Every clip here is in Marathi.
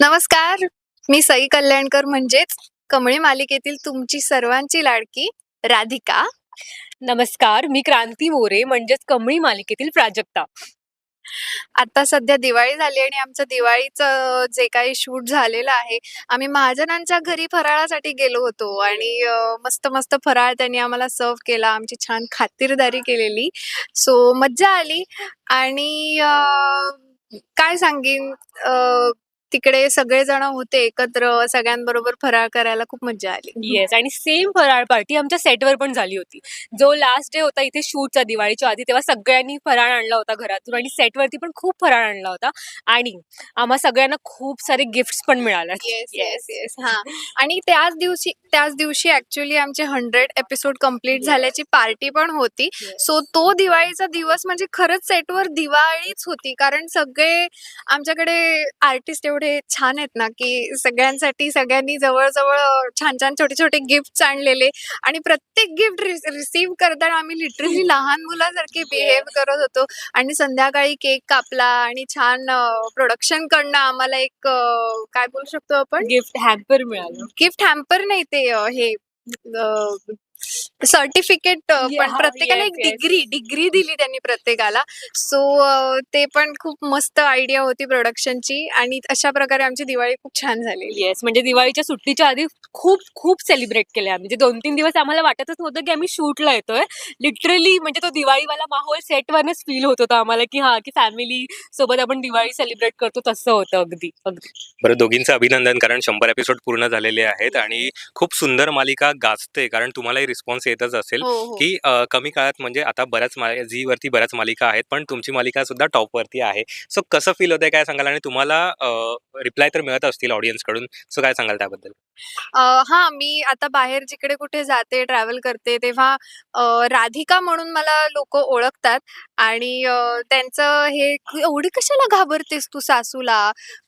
नमस्कार. मी सई कल्याणकर म्हणजेच कमळी मालिकेतील तुमची सर्वांची लाडकी राधिका. नमस्कार मी क्रांती मोरे म्हणजेच कमळी मालिकेतील प्राजक्ता. आता सध्या दिवाळी झाली आणि आमचं दिवाळीचं जे काही शूट झालेलं आहे आम्ही महाजनांच्या घरी फराळासाठी गेलो होतो आणि अं, मस्त मस्त फराळ त्यांनी आम्हाला सर्व केला आमची छान खातिरदारी केलेली. सो मज्जा आली आणि अं, काय सांगेन अं, तिकडे सगळेजण होते एकत्र सगळ्यांबरोबर फराळ करायला खूप मज्जा आली. येस आणि सेम फराळ पार्टी आमच्या सेटवर पण झाली होती. जो लास्ट डे होता इथे शूटचा दिवाळीच्या आधी तेव्हा सगळ्यांनी फराळ आणला होता घरातून आणि सेटवरती पण खूप फराळ आणला होता. आणि आम्हा सगळ्यांना खूप सारे गिफ्ट्स पण मिळाले येस येस येस हा. आणि त्याच दिवशी त्याच दिवशी ऍक्च्युली आमचे हंड्रेड एपिसोड कंप्लीट. झाल्याची पार्टी पण होती. सो तो दिवाळीचा दिवस म्हणजे खरंच सेटवर दिवाळीच होती. कारण सगळे आमच्याकडे आर्टिस्ट एवढे छान आहेत ना की सगळ्यांसाठी सगळ्यांनी जवळजवळ छान छान छोटे छोटे गिफ्ट आणलेले आणि प्रत्येक गिफ्ट रिसीव्ह करताना आम्ही लिटरली लहान मुलासारखे बिहेव करत होतो आणि संध्याकाळी केक कापला आणि छान प्रोडक्शन कडनं आम्हाला एक काय बोलू शकतो आपण? गिफ्ट हॅम्पर मिळालं. गिफ्ट हॅम्पर नाही ते हे सर्टिफिकेट पण Yeah, प्रत्येकाला एक. डिग्री डिग्री दिली त्यांनी प्रत्येकाला. सो ते पण खूप मस्त आयडिया होती प्रोडक्शनची आणि अशा प्रकारे आमची दिवाळी खूप छान झालेली. येस म्हणजे दिवाळीच्या सुट्टीच्या आधी खूप खूप सेलिब्रेट केले आम्ही. म्हणजे दोन तीन दिवस आम्हाला वाटतच नव्हतं की आम्ही शूटला येतोय. लिटरली म्हणजे तो दिवाळीवाला माहोल सेटवरच फील होत होता आम्हाला की हा की फॅमिली सोबत आपण दिवाळी सेलिब्रेट करतो तसं होतं अगदी अगदी. बरं दोघींचं अभिनंदन कारण शंभर एपिसोड पूर्ण झालेले आहेत आणि खूप सुंदर मालिका गाजते. कारण तुम्हालाही रिस्पॉन्स येतच असेल हो हो. की अ, कमी काळात म्हणजे आता बऱ्याच मा झी वरती बऱ्याच मालिका आहेत पण तुमची मालिका सुद्धा टॉप वरती आहे. सो कसं फील होतंय काय सांगाल? आणि तुम्हाला रिप्लाय तर मिळत असतील ऑडियन्सकडून. सो काय सांगाल त्याबद्दल? अ, हा मी आता बाहेर जिकडे कुठे जाते ट्रॅव्हल करते तेव्हा अ, राधिका म्हणून मला लोक ओळखतात आणि अ, त्यांचं हे एवढी कशाला घाबरतेस तू सासूला?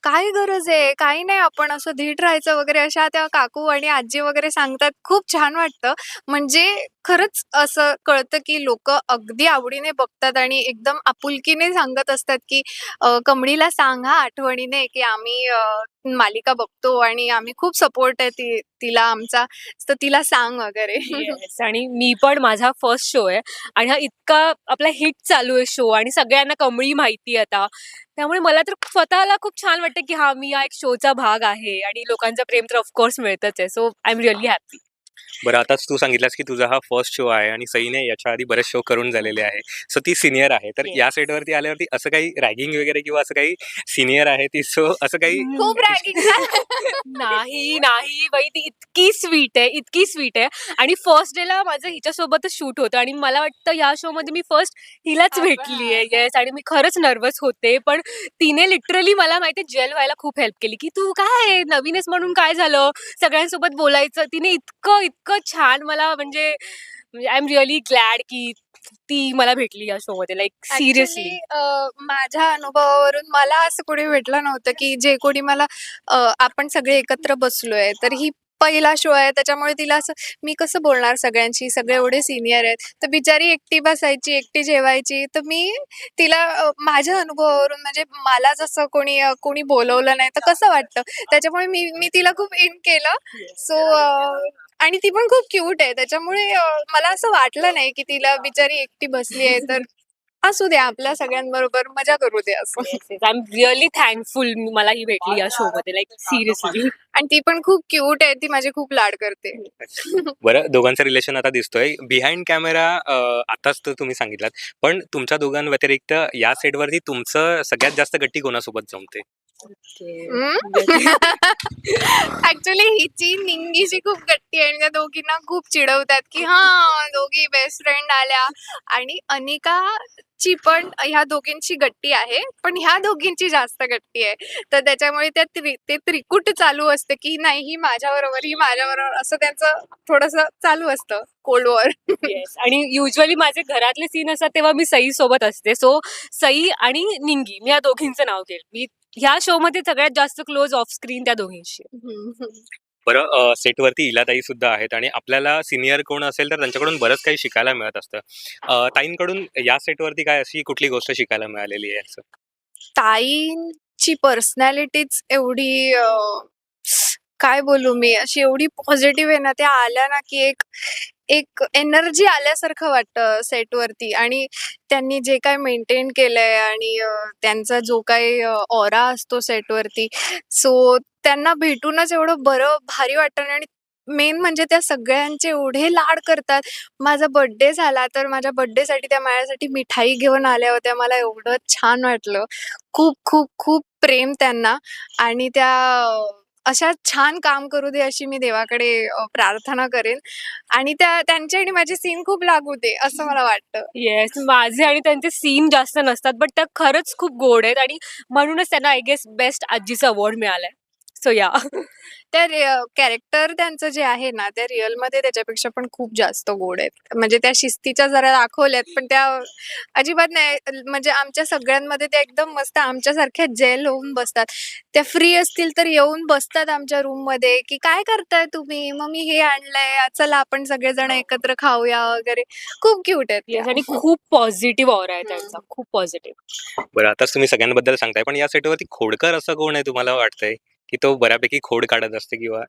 काय गरज आहे? काही नाही आपण असं धीट राहायचं वगैरे अशा त्या काकू आणि आजी वगैरे सांगतात. खूप छान वाटतं. म्हणजे खरंच असं कळतं की लोक अगदी आवडीने बघतात आणि एकदम आपुलकीने सांगत असतात की अ, कमळीला सांगा आठवणीने की आम्ही अ, मालिका बघतो आणि आम्ही खूप सपोर्ट आहे ती तिला आमचा तर तिला सांग वगैरे. Yes, आणि मी पण माझा फर्स्ट शो आहे. आणि हा इतका आपला हिट चालू आहे शो आणि सगळ्यांना कमळी माहिती आहे आता. त्यामुळे मला तर स्वतःला खूप छान वाटतं की हा मी या एक शोचा भाग आहे आणि लोकांचं प्रेम तर ऑफकोर्स मिळतच आहे. So I am really happy बरं आताच तू सांगितलंस की तुझा हा फर्स्ट शो आहे आणि सईने याच्या आधी बरेच शो करून झालेले आहे. सो ती सिनियर आहे. तर. या सेटवरती आल्यावरती असं काही रॅगिंग वगैरे किंवा असं काही सिनियर आहे ती? सो असं काही खूप रॅगिंग नाही नाही बाई ती इतकी स्वीट आहे इतकी स्वीट आहे. आणि फर्स्ट डेला माझं हिच्यासोबतच शूट होतं आणि मला वाटतं या शो मध्ये मी फर्स्ट हिलाच. भेटली आहे येस आणि मी खरंच नर्वस होते. पण तिने लिटरली मला माहिती जेल व्हायला खूप हेल्प केली की तू काय नवीनच म्हणून काय झालं? सगळ्यांसोबत बोलायचं. तिने इतकं इतकं छान मला म्हणजे आय एम रिअली ग्लॅड की ती मला भेटली या शो मध्ये लाईक सिरियसली माझ्या अनुभवावरून मला असं कोणी भेटलं नव्हतं की जे कोणी मला अ, आपण सगळे एकत्र बसलोय तर ही पहिला शो आहे त्याच्यामुळे तिला असं मी कसं बोलणार सगळ्यांशी? सगळे एवढे सिनियर आहेत. तर बिचारी एकटी बसायची एकटी जेवायची तर मी तिला अ, माझ्या अनुभवावरून म्हणजे मला जसं कोणी अ, कोणी बोलवलं नाही तर कसं वाटतं त्याच्यामुळे मी मी तिला खूप इन केलं. सो आणि ती पण खूप क्यूट आहे. त्याच्यामुळे अ, मला असं वाटलं नाही की तिला बिचारी एकटी बसली आहे तर असू द्या आपल्या सगळ्यांबरोबर मजा करू दे असं. आय एम रिअली थँकफुल मला ही भेटली या शो मध्ये लाईक सिरियसली आणि ती पण खूप क्यूट आहे ती माझी खूप लाड करते. बरं दोघांचं रिलेशन आता दिसतोय. बिहाइंड कॅमेरा आताच तर तुम्ही सांगितलं पण तुमच्या दोघांव्यतिरिक्त या सेटवरती तुमचं सगळ्यात जास्त गट्टी कोणासोबत जमते? ऍक्च्युली हिची निंगीची खूप गट्टी आहे आणि त्या दोघींना खूप चिडवतात की हा दोघी बेस्ट फ्रेंड आल्या. आणि अनिकाची पण ह्या दोघींची गट्टी आहे पण ह्या दोघींची जास्त गट्टी आहे. तर त्याच्यामुळे त्या त्रि ते त्रिकुट चालू असतं की नाही ही माझ्या बरोबर ही माझ्या बरोबर असं त्यांचं थोडस चालू असतं कोल्ड वॉर आणि युजली माझे घरातले सीन असतात तेव्हा मी सई सोबत असते. सो सई आणि निंगी मी या दोघींचं नाव घेईल. मी ह्या शो मध्ये सगळ्यात जास्त क्लोज ऑफ स्क्रीन त्या दोघींशी. बरं सेटवरती इलाताई सुद्धा आहेत आणि आपल्याला सिनियर कोण असेल तर त्यांच्याकडून बरंच काही शिकायला मिळत असतं अ, ताईंकडून या सेटवरती काय अशी कुठली गोष्ट शिकायला मिळालेली आहे असं ताई ची पर्सनॅलिटीच एवढी अ, काय बोलू मी अशी एवढी पॉझिटिव्ह आहे ना त्या आल्या ना की एक एक एनर्जी आल्यासारखं वाटतं सेटवरती आणि त्यांनी जे काय मेंटेन केलंय आणि त्यांचा जो काही ऑरा असतो सेटवरती सो त्यांना भेटूनच एवढं बरं भारी वाटतं. आणि मेन म्हणजे त्या सगळ्यांचे एवढे लाड करतात. माझा बर्थडे झाला तर माझ्या बर्थडेसाठी त्या माझ्यासाठी मिठाई घेऊन आल्या होत्या. मला एवढं छान वाटलं. खूप खूप खूप प्रेम त्यांना. आणि त्या अशा छान काम करू दे अशी मी देवाकडे प्रार्थना करेन. आणि त्या त्यांचे आणि माझी सीन खूप लागू दे असं मला वाटतं. येस माझे आणि त्यांचे सीन जास्त नसतात बट त्या खरंच खूप गोड आहेत आणि म्हणूनच त्यांना आय गेस बेस्ट आजीचा अवॉर्ड मिळालाय. सो या. त्या कॅरेक्टर त्यांचं जे आहे ना त्या रिअलमध्ये त्याच्यापेक्षा पण खूप जास्त गोड आहेत. म्हणजे त्या शिस्तीच्या जरा दाखवल्यात पण त्या अजिबात नाही. म्हणजे आमच्या सगळ्यांमध्ये त्या एकदम मस्त आमच्यासारख्या जेल होऊन बसतात. त्या फ्री असतील तर येऊन बसतात आमच्या रूममध्ये की काय करताय तुम्ही? मग मी हे आणलंय चला आपण सगळेजण एकत्र खाऊया वगैरे. खूप क्यूट आहेत. आणि खूप पॉझिटिव्ह ऑर आहे त्यांचा. खूप पॉझिटिव्ह. बरं आताच तुम्ही सगळ्यांबद्दल सांगताय पण या सेटवरती खोडकर असं कोण आहे तुम्हाला वाटतंय? की तो बऱ्यापैकी खोड काढत असते किंवा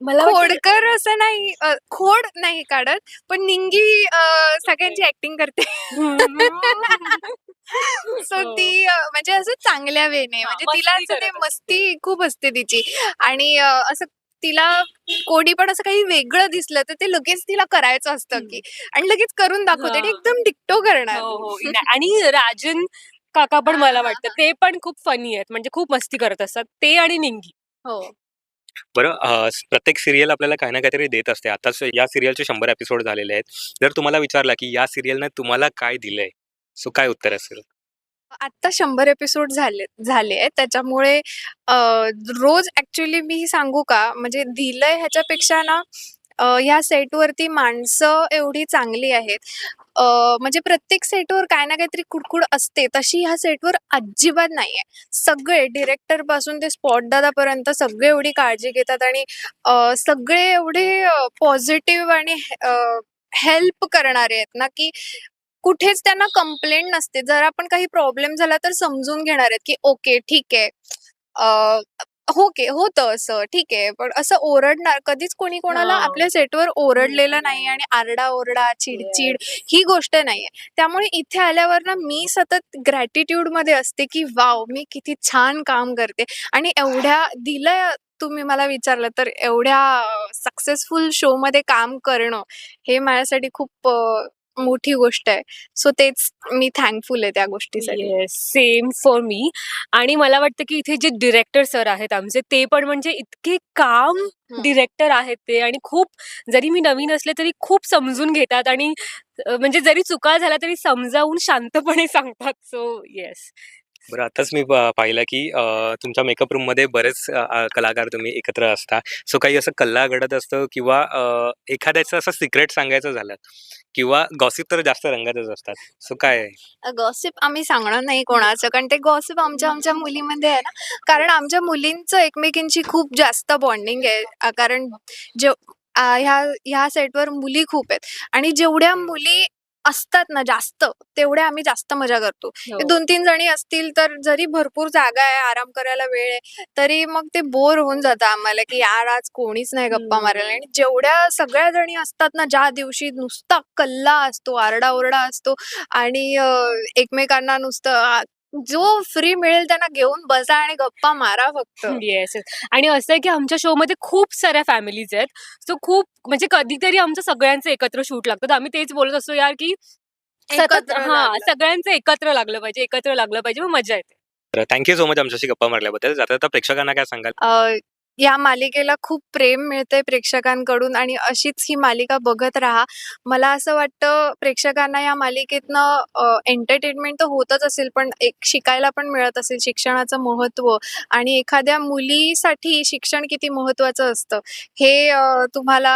मला खोडकर असं नाही अ, खोड नाही काढत पण निंगी अ, सगळ्यांची ऍक्टिंग करते सो हो. ती अ, म्हणजे असं चांगल्या वेने हा, म्हणजे मस्ती तिला असं ते करत असते. मस्ती खूप असते तिची आणि अ, असं तिला कोणी पण असं काही वेगळं दिसलं तर ते लगेच तिला करायचं असतं की आणि लगेच करून दाखवते आणि हा. एकदम डिक्टो करणार हो हो आणि राजन काका पण मला वाटतं हा. ते पण खूप फनी आहेत म्हणजे खूप मस्ती करत असतात ते आणि निंगी. हो. बरं अ, प्रत्येक सिरियल आपल्याला काही ना काहीतरी देत असते. आताच या सिरियलचे शंभर एपिसोड झालेले आहेत. जर तुम्हाला विचारला की या सिरियलने तुम्हाला काय दिलंय सो काय उत्तर असेल? आता शंभर एपिसोड झाले झाले त्याच्यामुळे अ, रोज ऍक्च्युली मी सांगू का म्हणजे दिलंय ह्याच्यापेक्षा ना ह्या सेटवरती माणसं एवढी चांगली आहेत. म्हणजे प्रत्येक सेटवर काय ना काहीतरी कुडकुड असते तशी ह्या सेटवर अजिबात नाहीये. सगळे डिरेक्टरपासून ते स्पॉट दादापर्यंत सगळे एवढी काळजी घेतात आणि सगळे एवढे पॉझिटिव्ह आणि हेल्प करणारे आहेत ना की कुठेच त्यांना कंप्लेंट नसते. जर आपण काही प्रॉब्लेम झाला तर समजून घेणार आहेत की ओके ठीक आहे. ओके होतं असं ठीक आहे. पण असं ओरडणार कधीच कोणी कोणाला हा. आपल्या सेटवर ओरडलेलं नाही आणि आरडा ओरडा चिडचिड ही गोष्ट नाहीये. त्यामुळे इथे आल्यावर ना मी सतत ग्रॅटिट्यूडमध्ये असते की वाव मी किती छान काम करते. आणि एवढ्या दिलंय तुम्ही मला विचारलं तर एवढ्या सक्सेसफुल शो मध्ये काम करणं हे माझ्यासाठी खूप अ, मोठी गोष्ट आहे. सो तेच मी थँकफुल आहे त्या गोष्टीसाठी. येस सेम फॉर मी आणि मला वाटतं की इथे जे डिरेक्टर सर आहेत आमचे ते पण म्हणजे इतके काम. डिरेक्टर आहेत ते. आणि खूप जरी मी नवीन असले तरी खूप समजून घेतात आणि म्हणजे जरी चुका झाल्या तरी समजावून शांतपणे सांगतात. सो येस बरं आताच मी पाहिलं की तुमच्या मेकअप रूममध्ये बरेच कलाकार तुम्ही एकत्र असता. सो काही असं कल्ला घडत असतं किंवा एखाद्याचं असं सिक्रेट सांगायचं झालं किंवा गॉसिप तर जास्त रंगातच असतात. सो काय आहे? गॉसिप आम्ही सांगणार नाही कोणाचं कारण ते गॉसिप आमच्या आमच्या मुलीमध्ये आहे ना. कारण आमच्या मुलींचं एकमेकींची खूप जास्त बॉन्डिंग आहे. अ, कारण जे अ, ह्या ह्या सेटवर मुली खूप आहेत. आणि जेवढ्या मुली असतात ना जास्त तेवढ्या आम्ही जास्त मजा करतो हो. दोन तीन जणी असतील तर जरी भरपूर जागा आहे आराम करायला वेळ आहे तरी मग ते बोर होऊन जातं आम्हाला की यार आज कोणीच नाही गप्पा. मारायला आणि जेवढ्या सगळ्या जणी असतात ना ज्या दिवशी नुसता कल्ला असतो आरडाओरडा असतो आणि एकमेकांना नुसतं जो फ्री मिळेल त्यांना घेऊन बसा आणि गप्पा मारा फक्त. येस आणि असं आहे की आमच्या शो मध्ये खूप साऱ्या फॅमिलीज आहेत. सो खूप म्हणजे कधीतरी आमचं सगळ्यांचं एकत्र शूट लागतं. तर आम्ही तेच बोलत असतो यार की सतत हा. सगळ्यांचं एकत्र लागलं पाहिजे एकत्र लागलं पाहिजे. मग मजा येते. तर थँक्यू सो मच आमच्याशी गप्पा मारल्याबद्दल. जाता जाता प्रेक्षकांना काय सांगाल? या मालिकेला खूप प्रेम मिळतंय प्रेक्षकांकडून आणि अशीच ही मालिका बघत राहा. मला असं वाटतं प्रेक्षकांना या मालिकेतनं एंटरटेनमेंट तर होतच असेल पण एक शिकायला पण मिळत असेल शिक्षणाचं महत्त्व आणि एखाद्या मुलीसाठी शिक्षण किती महत्त्वाचं असतं. हे तुम्हाला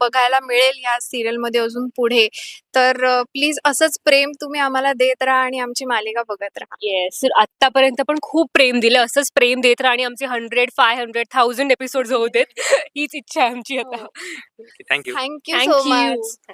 बघायला मिळेल या सिरियलमध्ये अजून पुढे. तर प्लीज असंच प्रेम तुम्ही आम्हाला देत राहा आणि आमची मालिका बघत राहा. येस आतापर्यंत पण खूप प्रेम दिलं. असंच प्रेम देत राहा आणि आमचे hundred five hundred thousand episode होऊ देत. हीच इच्छा आहे आमची आता. Thank you thank you so thank you much